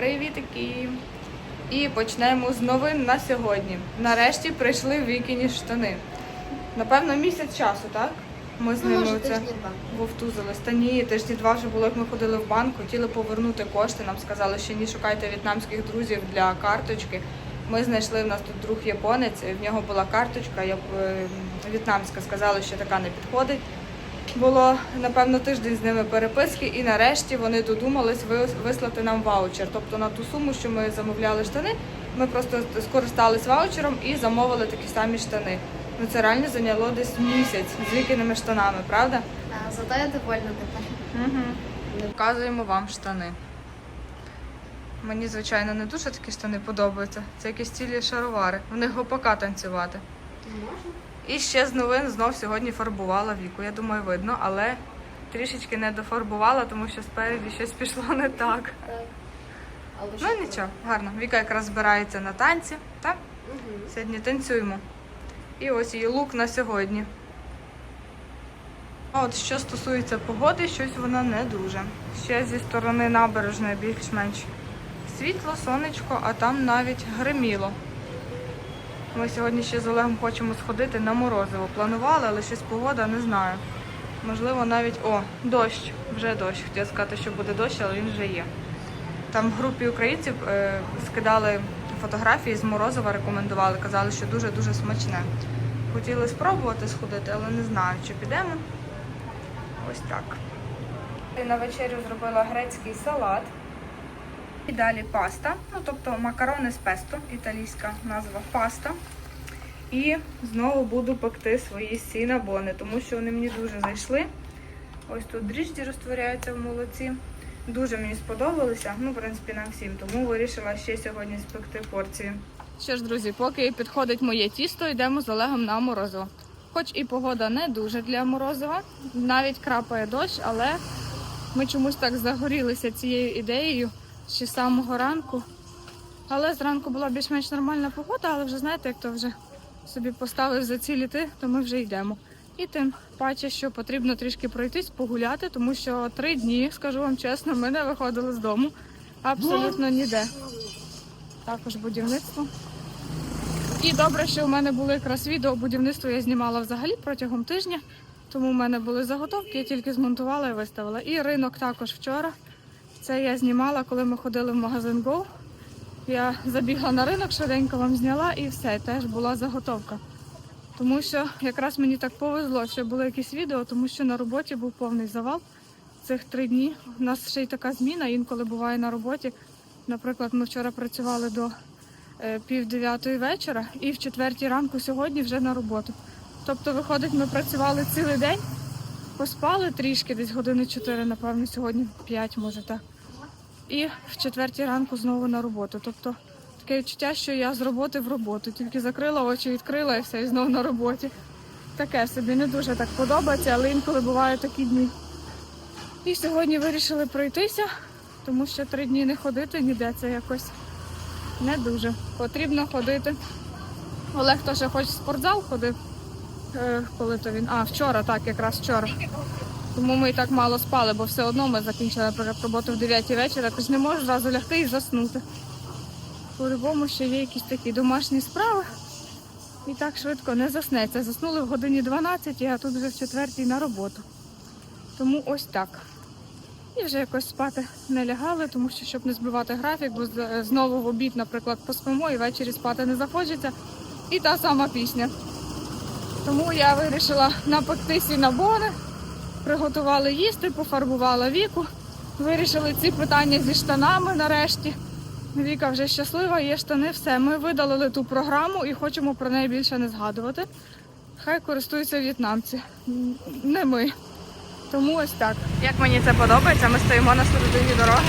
Привітки! І почнемо з новин на сьогодні. Нарешті прийшли вікіні штани. Напевно, місяць часу, так? Ми з Ну, ними тижні вовтузились. Та ні, тижні два вже було, як ми ходили в банк, хотіли повернути кошти. Нам сказали, що ні, шукайте в'єтнамських друзів для карточки. Ми знайшли, в нас тут друг японець, в нього була карточка, я е, в'єтнамська, сказали, що така не підходить. Було напевно тиждень з ними переписки, і нарешті вони додумались вислати нам ваучер. Тобто на ту суму, що ми замовляли штани, ми просто скористались ваучером і замовили такі самі штани. Ну це реально зайняло десь місяць з вікіними штанами, правда? А, Зато я довольна тепер. Угу. Показуємо вам штани. Мені, звичайно, не дуже такі штани подобаються. Це якісь цілі шаровари. В них гопака танцювати. Можна? І ще з новин знов сьогодні фарбувала віку. Я думаю, видно, але трішечки не дофарбувала, тому що спереді щось пішло не так. Ну нічого, гарно. Віка якраз збирається на танці, так? Угу. Сьогодні танцюємо. І ось її лук на сьогодні. А от що стосується погоди, щось вона не дуже. Ще зі сторони набережної більш-менш світло, сонечко, а там навіть гриміло. Ми сьогодні ще з Олегом хочемо сходити на морозиво. Планували, але щось погода не знаю. Можливо, навіть о, дощ, вже дощ. Хотіла сказати, що буде дощ, але він вже є. Там в групі українців е, скидали фотографії з морозива, рекомендували, казали, що дуже-дуже смачне. Хотіли спробувати сходити, але не знаю, чи підемо. Ось так. І на вечерю зробила грецький салат. І далі паста, ну тобто макарони з песто, італійська назва паста. І знову буду пекти свої сінабони, тому що вони мені дуже зайшли. Ось тут дріжджі розтворяються в молоці. Дуже мені сподобалися. Ну, в принципі, нам всім. Тому вирішила ще сьогодні спекти порцію. Що ж, друзі, поки підходить моє тісто, йдемо з Олегом на морозиво. Хоч і погода не дуже для морозива, навіть крапає дощ, але ми чомусь так загорілися цією ідеєю ще самого ранку. Але зранку була більш-менш нормальна погода, але вже знаєте, як то вже собі поставив за цілі ти, то ми вже йдемо. І тим паче, що потрібно трішки пройтись, погуляти, тому що три дні, скажу вам чесно, ми не виходили з дому абсолютно ніде. Також будівництво. І добре, що у мене було якраз відео будівництво я знімала взагалі протягом тижня, тому в мене були заготовки, я тільки змонтувала і виставила. І ринок також вчора. Це я знімала, коли ми ходили в магазин Go. Я забігла на ринок, швиденько вам зняла і все, теж була заготовка. Тому що якраз мені так повезло, що було якісь відео, тому що на роботі був повний завал цих три дні. У нас ще й така зміна, інколи буває на роботі. Наприклад, ми вчора працювали до е, пів вечора і в четвертій ранку сьогодні вже на роботу. Тобто, виходить, ми працювали цілий день, поспали трішки, десь години чотири, напевно, сьогодні п'ять, може так. І в четвертій ранку знову на роботу. Тобто таке відчуття, що я з роботи в роботу. Тільки закрила очі, відкрила і все, і знову на роботі. Таке собі не дуже так подобається, але інколи бувають такі дні. І сьогодні вирішили пройтися, тому що три дні не ходити ніде це якось не дуже. Потрібно ходити. Олег теж хоч в спортзал ходив. Коли то він? А, вчора, так, якраз вчора. Тому ми і так мало спали, бо все одно ми закінчили роботу в 9 вечора, ти ж не можеш зразу лягти і заснути. По-любому ще є якісь такі домашні справи. І так швидко не заснеться. Заснули в годині 12, а тут вже в четвертій на роботу. Тому ось так. І вже якось спати не лягали, тому що щоб не збивати графік, бо знову в обід, наприклад, поспимо і ввечері спати не захочеться. І та сама пісня. Тому я вирішила напекти сінабони, приготували їсти, пофарбувала віку. Вирішили ці питання зі штанами нарешті. Віка вже щаслива, є штани, все. Ми видалили ту програму і хочемо про неї більше не згадувати. Хай користуються в'єтнамці, не ми. Тому ось так. Як мені це подобається, ми стоїмо на середині дороги.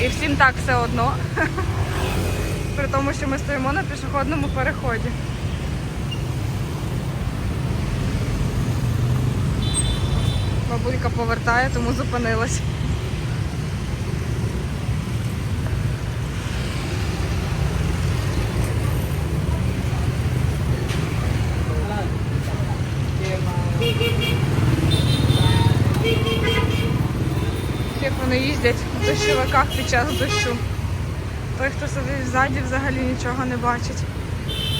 І всім так все одно. При тому, що ми стоїмо на пішохідному переході. Бабулька повертає, тому зупинилась. Як вони їздять в дощовиках під час дощу. Той, хто сидить ззаді, взагалі нічого не бачить.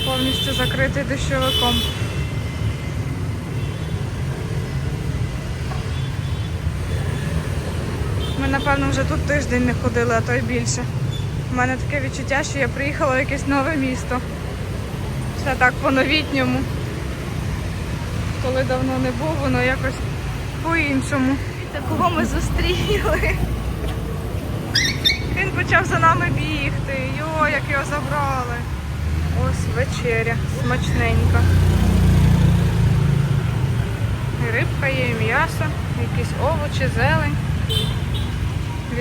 Повністю закритий дощовиком. Напевно, вже тут тиждень не ходили, а то й більше. У мене таке відчуття, що я приїхала в якесь нове місто. Все так по-новітньому. Коли давно не був, воно якось по-іншому. Кого ми зустріли? Він почав за нами бігти. Йо, як його забрали. Ось вечеря, смачненька. І рибка є, і м'ясо, якісь овочі, зелень.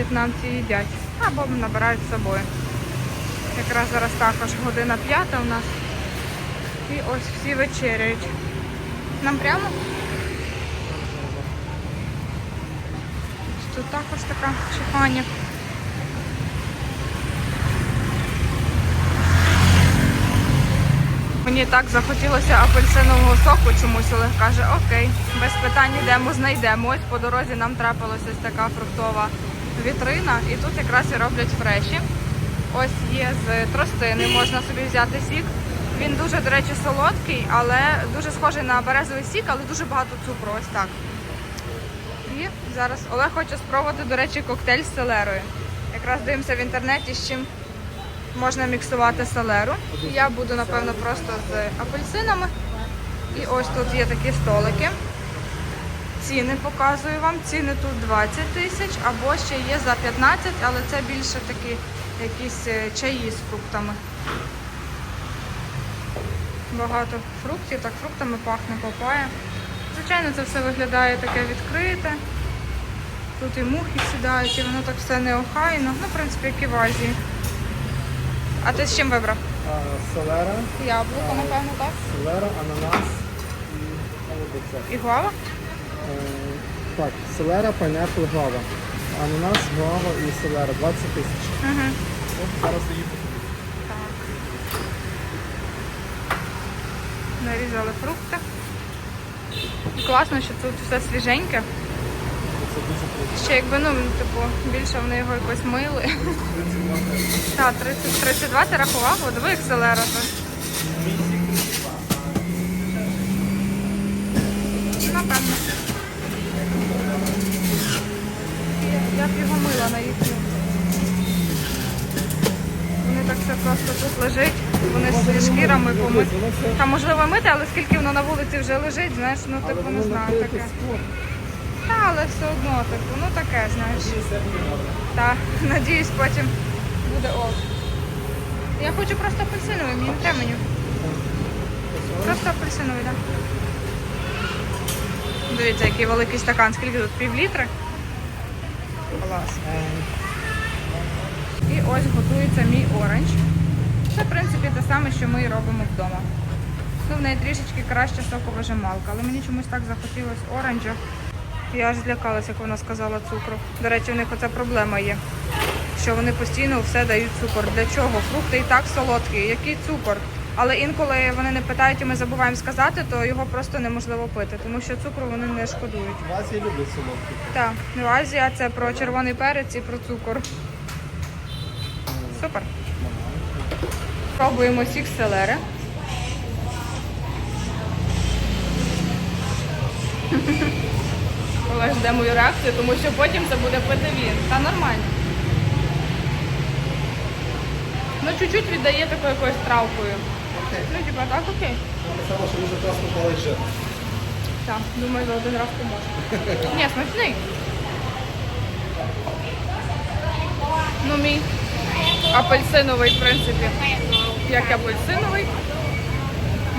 В'єтнамці їдять. Або набирають з собою. Якраз зараз також година п'ята у нас. І ось всі вечеряють. Нам прямо? Тут також така чихання. Мені так захотілося апельсинового соку чомусь Олег каже, окей, без питань йдемо, знайдемо. Ось по дорозі нам трапилася така фруктова вітрина, і тут якраз і роблять фреші. Ось є з тростини, можна собі взяти сік. Він дуже, до речі, солодкий, але дуже схожий на березовий сік, але дуже багато цукру. Ось так. І зараз Олег хоче спробувати, до речі, коктейль з селерою. Якраз дивимося в інтернеті, з чим можна міксувати селеру. Я буду, напевно, просто з апельсинами. І ось тут є такі столики. Ціни показую вам. Ціни тут 20 тисяч, або ще є за 15, але це більше такі якісь е, чаї з фруктами. Багато фруктів, так фруктами пахне папая. Звичайно, це все виглядає таке відкрите. Тут і мухи сідають, і воно так все неохайно. Ну, в принципі, як і в Азії. А ти з чим вибрав? А, Селера, Яблуко, напевно, так? селера, ананас і голубиця. І гуава? Е, Так, селера, пайнепл, гава. Ананас, гава і селера 20 тисяч. Угу. От Зараз її Так. Нарізали фрукти. Класно, що тут все свіженьке. це дуже круто. Ще якби, ну, типу, більше вони його якось мили. Так, 30, 32 ти рахував, О, диви, як селера тут. Напевно. Я- Я б його мила на їхню. Вони так все просто тут лежить, вони з шкірами помиті. Та можливо мити, але скільки воно на вулиці вже лежить, знаєш, ну типу не воно знаю таке. Та, але все одно, типу, ну таке, знаєш. Та, надіюсь, потім буде ок. Я хочу просто апельсиновий, мені не треба меню. Просто апельсиновий, так. Дивіться, який великий стакан, скільки тут? Пів літри? Клас. Е, І ось готується мій оранж. Це, в принципі, те саме, що ми і робимо вдома. Ну, в неї трішечки краще соковижималка, але мені чомусь так захотілося оранжа. Я аж злякалася, як вона сказала цукру. До речі, в них оця проблема є, що вони постійно все дають цукор. Для чого? Фрукти і так солодкі. Який цукор? Але інколи вони не питають і ми забуваємо сказати, то його просто неможливо пити, тому що цукру вони не шкодують. В Азії люблять солодкі. Так, не Азія це про червоний перець і про цукор. Супер. Пробуємо сік селери. Жде мою реакцію, тому що потім це буде пити він. Та нормально. Ну, чуть-чуть віддає такою якоюсь травкою. Ну, типа, так, окей. Написала, що дуже класно палить жир. Так, думаю, за один раз поможе. Ні, смачний. Ну, мій апельсиновий, в принципі, як апельсиновий.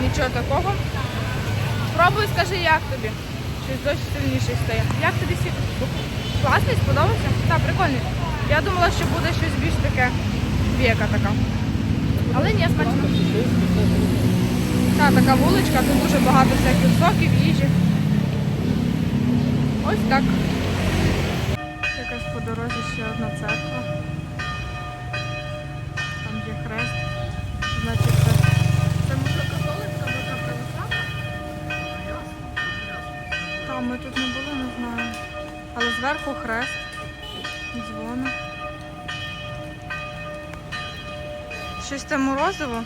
Нічого такого. Спробуй, скажи, як тобі. Щось дощ сильніший стає. Як тобі сік? Класний, сподобався? Так, прикольний. Я думала, що буде щось більш таке віка така. Але ні, смачно. Та, така вуличка, тут дуже багато всяких соків, їжі. Ось так. Якась по дорозі ще одна церква. Ми тут не були, не знаю. Але зверху хрест, дзвони. щось те морозиво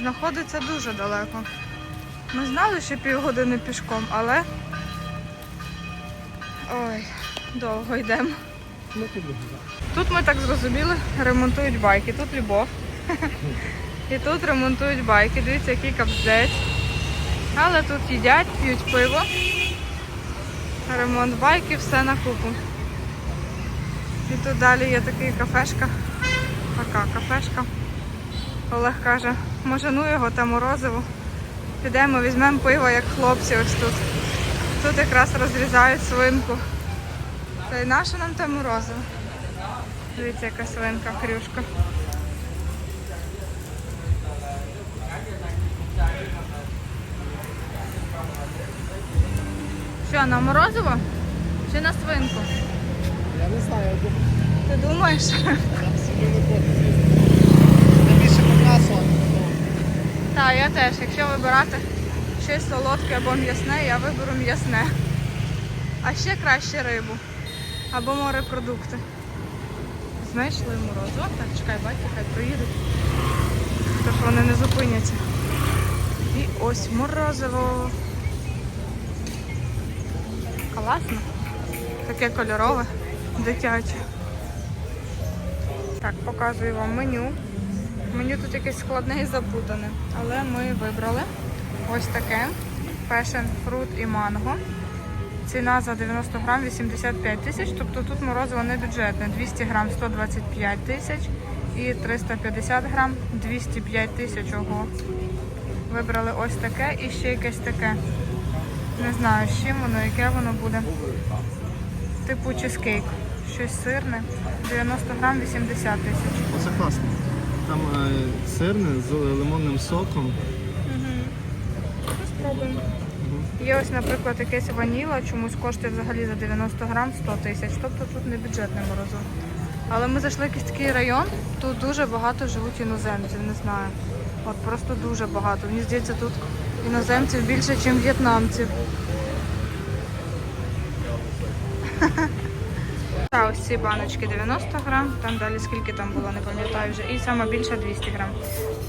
знаходиться дуже далеко. Ми знали, що півгодини пішком, але. Ой, довго йдемо. Тут ми так зрозуміли, ремонтують байки. Тут любов. І тут ремонтують байки. Дивіться, який капздець. Але тут їдять, п'ють пиво. Ремонт байків, все на купу. І тут далі є такий кафешка. Така кафешка. Олег каже, може ну його та морозиво. Підемо, візьмемо пиво, як хлопці ось тут. Тут якраз розрізають свинку. Та й наше нам те морозиво. Дивіться, яка свинка, хрюшка. Що, на морозиво? Чи на свинку? Я не знаю, я думаю, Ти думаєш? там собі не хочу з'їсти. Я більше по тому. Так, я теж. Якщо вибирати щось солодке або м'ясне, я виберу м'ясне. А ще краще рибу. Або морепродукти. Знайшли морозиво. Так, чекай, батько, хай проїдуть. Тож вони не зупиняться. І ось морозиво. Класно. Таке кольорове, дитяче. Так, показую вам меню. Меню тут якесь складне і запутане, але ми вибрали ось таке. Passion fruit і манго. Ціна за 90 грам 85 тисяч, тобто тут морозиво не бюджетне. 200 грам 125 тисяч і 350 грам 205 тисяч. Ого. Вибрали ось таке і ще якесь таке. Не знаю, з чим воно, яке воно буде. Типу чизкейк. Щось сирне. 90 грам 80 тисяч. Оце класно. Там е, сирне з лимонним соком. Спробуємо. Є ось, наприклад, якесь ваніла, чомусь коштує взагалі за 90 грам 100 тисяч. Тобто тут не бюджетне морозиво. Але ми зайшли в якийсь такий район, тут дуже багато живуть іноземців, не знаю. От просто дуже багато. Мені здається, тут іноземців більше, ніж в'єтнамців. Та ось ці баночки 90 грам, там далі скільки там було, не пам'ятаю вже. І саме більше 200 грам.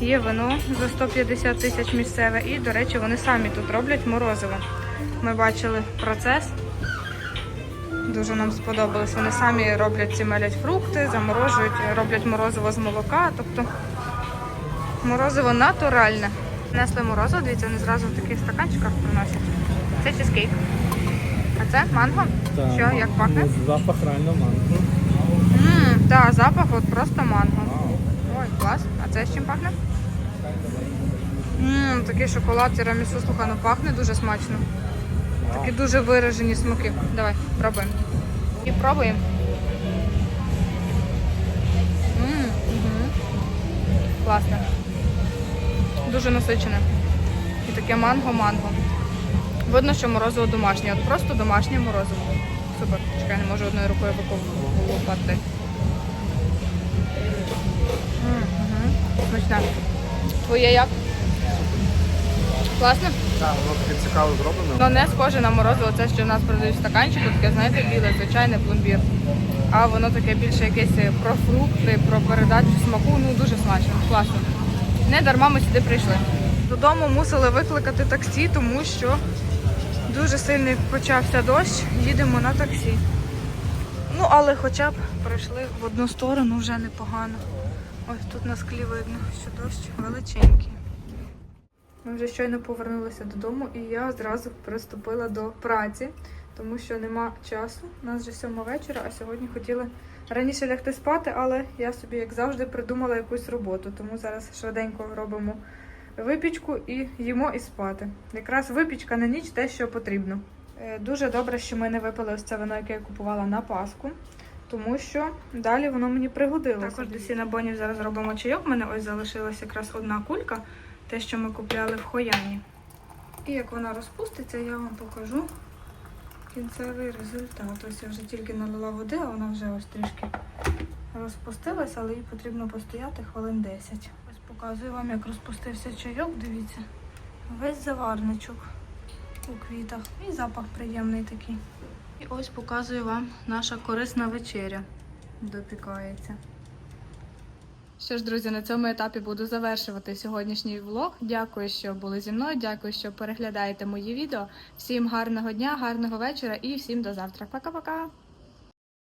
Є вино за 150 тисяч місцеве, і, до речі, вони самі тут роблять морозиво. Ми бачили процес. Дуже нам сподобалось. Вони самі роблять ці мелять фрукти, заморожують, роблять морозиво з молока. Тобто морозиво натуральне. Несли морозиво, дивіться, вони зразу в таких стаканчиках приносять. Це чизкейк. А це манго? Що, як пахне? Ну, Запах реально манго. Ммм, так, запах от просто манго. Ой, клас. А це з чим пахне? Ммм, такий шоколад тірамісу, слухай, ну пахне дуже смачно. Такі дуже виражені смаки. Давай, пробуємо. І пробуємо. Ммм, угу. Класно. Дуже насичене. І таке манго-манго. Видно, що морозиво домашнє. От просто домашнє морозиво. Супер. Чекай, не можу одною рукою викопати. Смачне. Твоє як? Класно? Так, воно таке цікаво зроблено. Воно не схоже на морозиво, це що в нас продають в стаканчику, таке, знаєте, біле, звичайне пломбір. А воно таке більше якесь про фрукти, про передачу смаку, ну дуже смачно, класно. Не дарма ми сюди прийшли. Додому мусили викликати таксі, тому що дуже сильний почався дощ, їдемо на таксі. Ну, але хоча б пройшли в одну сторону вже непогано. Ось тут на склі видно, що дощ величенький. Ми вже щойно повернулися додому, і я зразу приступила до праці, тому що нема часу. У нас вже сьома вечора, а сьогодні хотіли раніше лягти спати, але я собі, як завжди, придумала якусь роботу. Тому зараз швиденько робимо випічку і їмо і спати. Якраз випічка на ніч те, що потрібно. Е, Дуже добре, що ми не випили ось це вино, яке я купувала на Пасху. Тому що далі воно мені пригодилося. Також до сінабонів зараз робимо чайок. У мене ось залишилася якраз одна кулька, те, що ми купляли в Хояні. І як вона розпуститься, я вам покажу кінцевий результат. Ось я вже тільки налила води, а вона вже ось трішки розпустилася, але їй потрібно постояти хвилин 10. Показую вам, як розпустився чайок, дивіться. Весь заварничок у квітах. І запах приємний такий. І ось показую вам наша корисна вечеря. Допікається. Що ж, друзі, на цьому етапі буду завершувати сьогоднішній влог. Дякую, що були зі мною. Дякую, що переглядаєте мої відео. Всім гарного дня, гарного вечора і всім до завтра. Пока-пока!